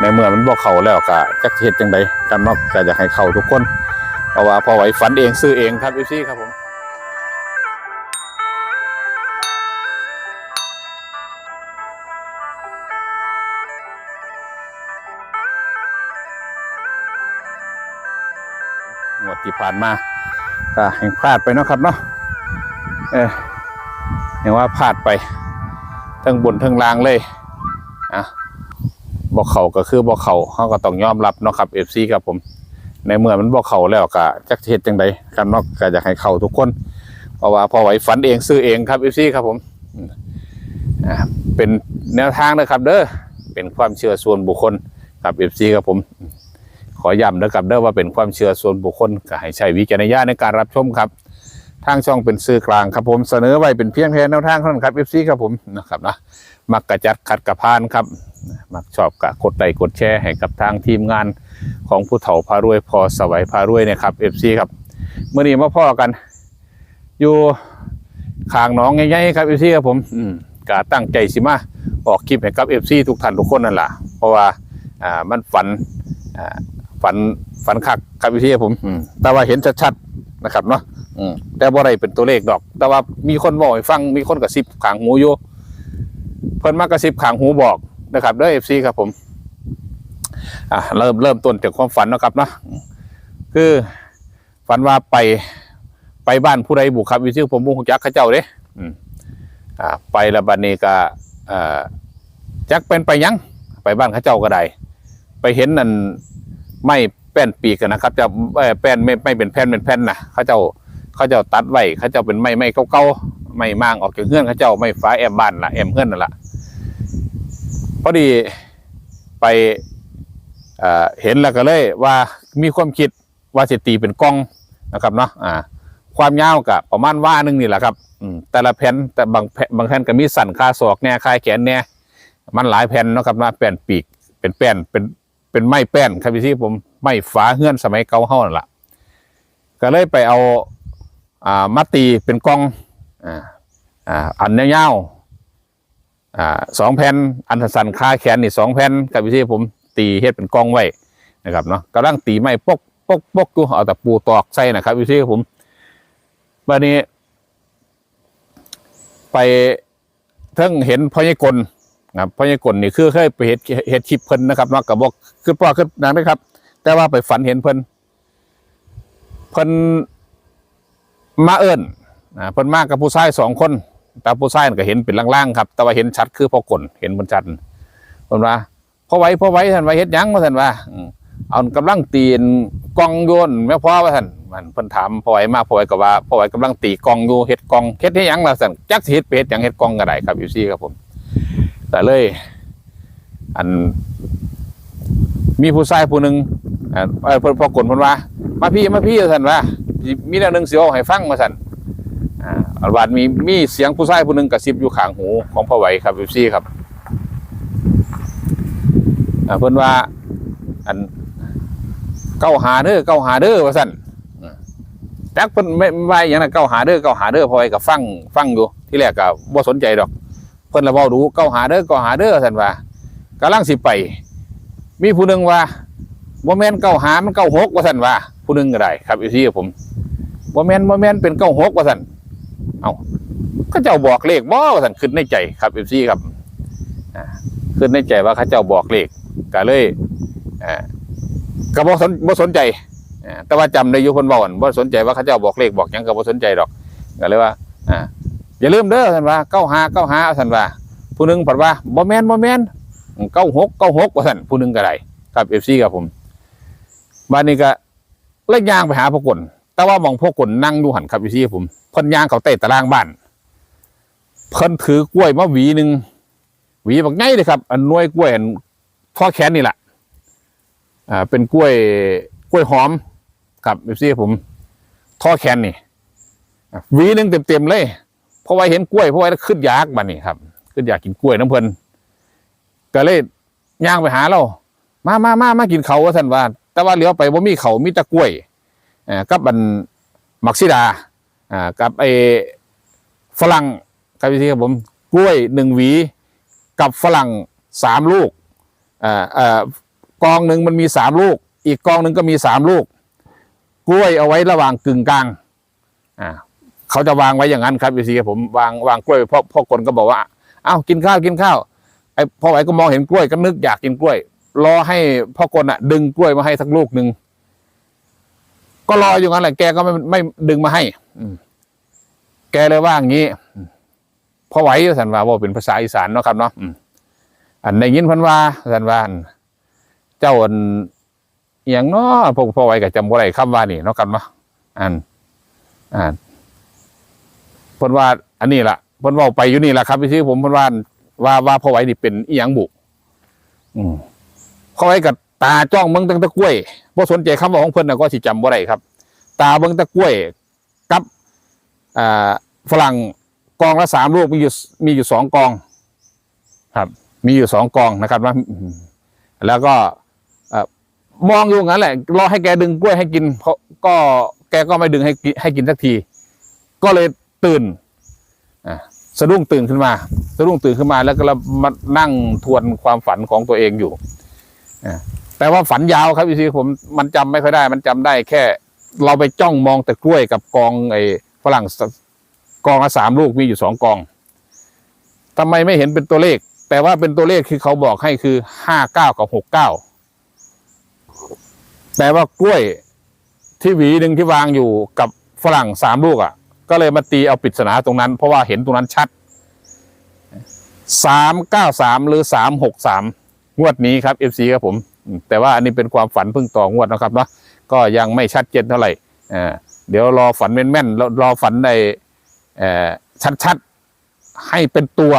ในเมื่อมันบ่เขาแล้วก็จักเฮ็ดจังไดกันเนากอยากให้เขาทุกคน เพราะว่าพอไหวฝันเองซื้อเองครับ FC ครับผมงวดที่ผ่านมาก็แห่งพลาดไปเนาะครับเนาะเออเห็นว่าพลาดไปทั้งบนทั้งล่างเลยอะ บอกเขาก็คือบอกเขาเขาก็ต้องยอมรับเนาะครับ FC ครับผม ในเมื่อมันบอกเขาแล้วก็จักเฮ็ดจังไดกันเนาะก็อยากให้เขาทุกคน เพราะว่าพอไหวฝันเองซื้อเองครับ FC ครับผมเป็นแนวทางนะครับ เด้อเป็นความเชื่อส่วนบุคคลครับ FC ครับผม ขอย้ำนะครับเด้อว่าเป็นความเชื่อส่วนบุคคลก็ให้ใช้วิจารณญาณในการรับชมครับ ทางช่องเป็นสื่อกลางครับผมเสนอไว้เป็นเพียงแค่แนวทางเท่านั้นครับ FC ครับผมนะครับนะมักกระจัดขัดกระพานครับ มักชอบกะกดไลค์กดแชร์ให้กับทางทีมงานของผู้เฒ่าพารวยพอสวัยพารวยเนะครับ FC ครับเมื่อนี้มาพ่อกัน อยู่ขางน้องใหญ่ๆครับ FC ครับผมอืมกะตั้งใจสิมาออกคลิปให้กับ FC ทุกท่านทุกคนนั่นแหละเพราะว่าอ่ามันฝันอ่าฝันฝันคักครับ FC ครับผมอืมแต่ว่าเห็นชัดๆ นะครับเนาะอืมแต่บ่ได้เป็นตัวเลขดอก แต่ว่ามีคนบอกให้ฟังมีคนกระซิบขางหูอยู่เพิ่นมากระซิบขางหูบอกนะครับด้วยเอฟซีครับผมอะเริ่มเริ่มต้นจากความฝันนะครับเนาะคือฝันว่าไปไปบ้านผู้ใดบุกครับวิซิผมบุกจักเข้าเจ้าเด้อืมอ่าไปละบัดนี้ก็อ่าจักเป็นไปยัง ไปบ้านเข้าเจ้าก็ได้ ไปเห็นนั่นไม่ ป้นปีกนะครับ จะแป้นไม่ไม่เป็นแผ่นเป็นแผ่นนะเขาเจ้าเขาเจ้าตัดไว้เขาเจ้าเป็นไม้ไม้เก่าๆไม้มางออกจากเงื่อนเขาเจ้าไม้ฟ้าแอมบ้านละแอมเงื่อนนั่นแหละพอดีไปเห็นแล้วก็เลยว่ามีความคิดว่าสิตีเป็นกล้องนะครับเนาะอ่าความยาวกับประมาณว่าหนึงนี่แหละครับอืแต่ละแผ่นแต่บางแผ่นบางแผ่นก็มีสั่นคาศอกแน่คายแขนแน่มันหลายแผ่นนะครับนะแป้นปีกเป็นแป้นเป็น เป็นไม้แป้นครับพี่ที่ผมไม้ฝาเฮือนสมัยเก่าเฮานั่นละก็เลยไปเอาอ่ามาตีเป็นกล้องอ่าอ่าอันยาวๆอ่าสองแผ่นอันสันคาแขนนี่สองแผ่นกับวิธีผมตีเฮ็ดเป็นกล้องไว้นะครับเนาะกำลังตีไม้ปกปกปกอยู่เอาแต่ปูตอกใส่นะครับวิธีผมบัดนี้ ไปเทั้งเห็นพญกล นะครับพญากลนี่คือเคยไปเฮ็ดเฮ็ดคลิปเพิ่นนะครับนาะกับบอกคือพ่อคือนังนะครับ แต่ว่าไปฝันเห็นเพิ่นเพิ่นมาเอิ้นอ่าเพิ่นมากกับผู้ชายสองคนแต่ผู้ชายนั่ก็เห็นเป็นล่างๆครับ แต่ว่าเห็นชัดคือพอกลเห็นบนชัดเพิ่นว่าพอไหว้พอไหว้ท่านว่าเฮ็ดยังว่าท่านว่าเอากำลังตีนกองโยนแม่พ่อว่าท่านมันเพิ่นถามพ่อไว้มาพ่อไว้ก็ว่าพ่อไว้กำลังตีกองอยู่เฮ็ดกองเฮ็ดเฮ็ดยังล่ะท่านจักสิเฮ็ดไปเฮ็ดยังเฮ็ดกองก็ได้ครับอยู่ซี่ครับผม แต่เลย อัน มีผู้ชายผู้หนึงอ่าเอ่อเพิ่นพอกลเพิ่นว่า มาพี่มาพี่ว่าท่านว่ามีแนวหนึ่งเสิเอาให้ฟังว่าท่านอ่าอันวานมีมีเสียงผู้ชายผู้หนึ่งกระซิบอยู่ข้างหูของพ่อไหวครับเอฟซีครับอ่าเพิ่นว่า อันเก้าหาเด้อเก้าหาเด้อว่าสันอ่าจักเพิ่นไม่ไม่ว่าอย่างนั้นเก้าหาเด้อเก้าหาเด้อพ่อไหวก็ฟังฟังอยู่ที่แรกก็บ่สนใจดอก เพิ่นละเว้าดูเก้าหาเด้อเก้าหาเด้อว่าสั่นว่ากำลังสิไป มีผู้หนึ่งว่าบ่แม่นเก้าหามันเก้าหกว่าสันว่า ผู้หนึ่งก็ได้ ครับเอฟซีผมบ่แม่นบ่แม่นเป็นเก้าหกว่าสันเอาข้าเจ้าบอกเลขบ่ว่าสันขึ้นในใจครับเอฟซีครับขึ้นในใจว่าเขาเจ้าบอกเลขก็เลยอ่าก็บ่สนบ่สนใจอ่าแต่ว่าจำได้อยู่คนบอกบ่สนใจว่าเขาเจ้าบอกเลขบอกยังก็บ่สนใจดอกก็เลยว่าอ่า อย่าลืมเด้อท่านว่าเก้าหาเก้าหาท่านว่า ผู้หนึงผัดว่าบ่แมนบ่แมนเก้าหกเก้าหกว่าท่านผู้หนึงก็ได้ครับเอฟซีครับผมบ้านนี้ก็เล่นยางไปหาพวกกลแต่ว่ามองพวกกลนั่งดูหันครับเอฟซีผมเพ่นยางเขาเตะตารางบ้านเพิ่นถือกล้วยมาหวีหนึ่งหวีแบักไงเลยครับ อันน่วยกล้วยอันพ่อแขนนี่แหละอ่าเป็นกล้วยกล้วยหอมครับเอฟซีผมท่อแขนนี่หวีหนึ่งเต็มๆเลย พราะว่าเห็นกล้วยเพราะว่าขึ้นอยากบันนี่ครับ ขึ้นอยากกินกล้วยน้ำเพิ่นก็เลยย่างไปหาเรา มามามามากินเขาว่าท่านว่า แต่ว่าเลี้ยวไปว่ามีเขามีแตะกล้วยอ่ากับบันมักซิดาอ่ากับไอฝรั่งครับพี่ครับผมกล้วยหนึ่งหวี กับฝรั่งสามลูกอ่าอ่ากองหนึ่งมันมีสามลูก อีกกองหนึ่งก็มีสามลูก กล้วยเอาไว้ระหว่างกึ่งกลางอ่า เขาจะวางไว้อย่างนั้นครับพี่ซีผมวางวางกล้วยพ่อพ่อกลก็บอกว่าอ้าวกินข้าวกินข้าวไอ้พ่อไหวก็มองเห็นกล้วยก็นึกอยากกินกล้วย รอให้พ่อกลอะ ดึงกล้วยมาให้สักลูกหนึ่งก็รออยู่งั้นแหละแกก็ไม่ไม่ดึงมาให้ อืแกเลยว่าอย่างนี้พ่อไหวสันว่าว่าเป็นภาษาอีสานเนาะครับเนาะอันในยินพันว่าสันว่าเจ้าอันอย่างเนาะพวกพ่อไหวก็จำบ่ได้คำว่านี่เนาะครับเนาะอันอ่า เพิ่นว่าอันนี้ล่ะเพิ่นเว่าไปอยู่นี่ล่ะครับพี่ชื่อผมเพิ่นว่าว่าว่าพ่อไหวนี่เป็นอีหยังบุอืมพ่อไหวกับตาจ้องเบิ่งตั้งแตะกล้วยบ่สนใจคำว่าของเพิ่นน่ะก็สิจำบ่ได้ครับ ตาเบิ่งแตะกล้วยกับอ่าฝรั่งกองละสามลูกมีอยู่มีอยู่สองกอง ครับ มีอยู่สองกองนะครับว่าอืมแล้วก็เอ่อมองอยู่งั้นแหละ รอให้แกดึงกล้วยให้กินเพราะก็แกก็ไม่ดึงให้กินให้กินสักที ก็เลย ตื่นอะสะดุ้งตื่นขึ้นมาสะดุ้งตื่นขึ้นมาแล้วก็มานั่งทวนความฝันของตัวเองอยู่อะแต่ว่าฝันยาวครับพี่ซีผมมันจำไม่ค่อยได้ มันจำได้แค่ เราไปจ้องมองแต่กล้วยกับกองไอ้ฝรั่งกองละสามลูกมีอยู่สองกองทำไมไม่เห็นเป็นตัวเลข แต่ว่าเป็นตัวเลขคือเขาบอกให้คือห้าเก้ากับหกเก้าแต่ว่ากล้วยที่หวีหนึ่งที่วางอยู่กับฝรั่งสามลูกอะ ก็เลยมาตีเอาปริศนาตรงนั้น เพราะว่าเห็นตรงนั้นชัดสามเก้าสามหรือสามหกสามงวดนี้ครับเอฟซีครับผม แต่ว่าอันนี้เป็นความฝันเพิ่งต่องวดนะครับเนาะก็ยังไม่ชัดเจนเท่าไหร่เดี๋ยวรอฝันแม่นๆแล้วรอฝันในเอ่อชัดๆให้เป็นตัว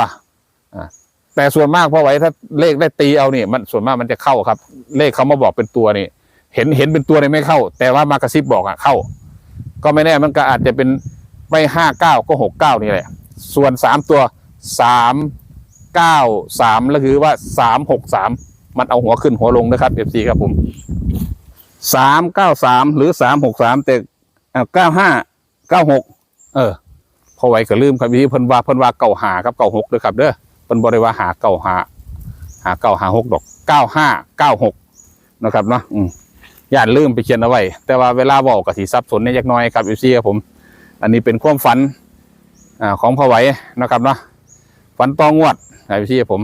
แต่ส่วนมากพอไว้ถ้าเลขได้ตีเอานี่มันส่วนมากมันจะเข้าครับ เลขเขามาบอกเป็นตัวนี่เห็นเห็นเป็นตัวนี่ไม่เข้า แต่ว่ามากระซิบบอกอะเข้า ก็ไม่แน่มันก็อาจจะเป็น ไม่ห้าเก้าก็หกเก้านี่แหละ ส่วนสามตัวสามเก้าสามแล้วคือว่าสามหกสามมันเอาหัวขึ้นหัวลงนะครับเอฟซีครับผมสามเก้าสามหรือสามหกสามแต่เก้าห้าเก้าหกเออ พอไว้ก็ลืมครับพี่เพิ่นว่าเพิ่นว่าเก่าหาครับเก่าหกด้วยครับเด้อเพิ่นบริว่าหาเก่าหาหาเก่าหาหกดอกเก้าห้าเก้าหกนะครับเนาะอืมย่านลืมไปเขียนเอาไว้แต่ว่าเวลาบอกกับสีซับสนเนี่ยยักน้อยครับเอฟซีครับผม อันนี้เป็นความฝันอของพ่อไหวนะครับเนาะฝันตองวดไอ้พี่ผม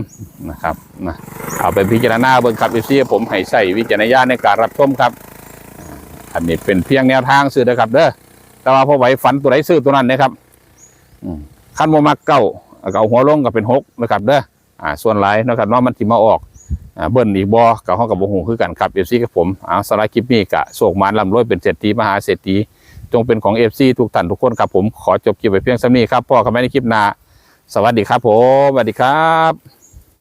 นะครับนะเอาไปพิจารณาเบิ่งครับไอพี่ผมให้ใส่วิจารณญาณในการรับชมครับ อันนี้เป็นเพียงแนวทางซื้อนะครับเด้อแต่ว่าพ่อไหวฝันตัวไหนซื้อตัวนั้นนะครับขั้นโมมักเก้าเอาหัวลงก็เป็นหกนะครับเด้ออ่าส่วนหลายนะครับเนาะมันสิมาออกอ่าเบิ้ลอีกบอกับห้องกับโมหูคือกันครับเอฟซีกับผมเอาสไลด์คลิปนี้กะโศกมานลำรวยเป็นเศรษฐีมหาเศรษฐี จงเป็นของเอฟซีทุกท่านทุกคนครับผมขอจบคลิปไปเพียงสำนี้ครับพ่อกับแม่ในคลิปหน้าสวัสดีครับผมสวัสดีครับ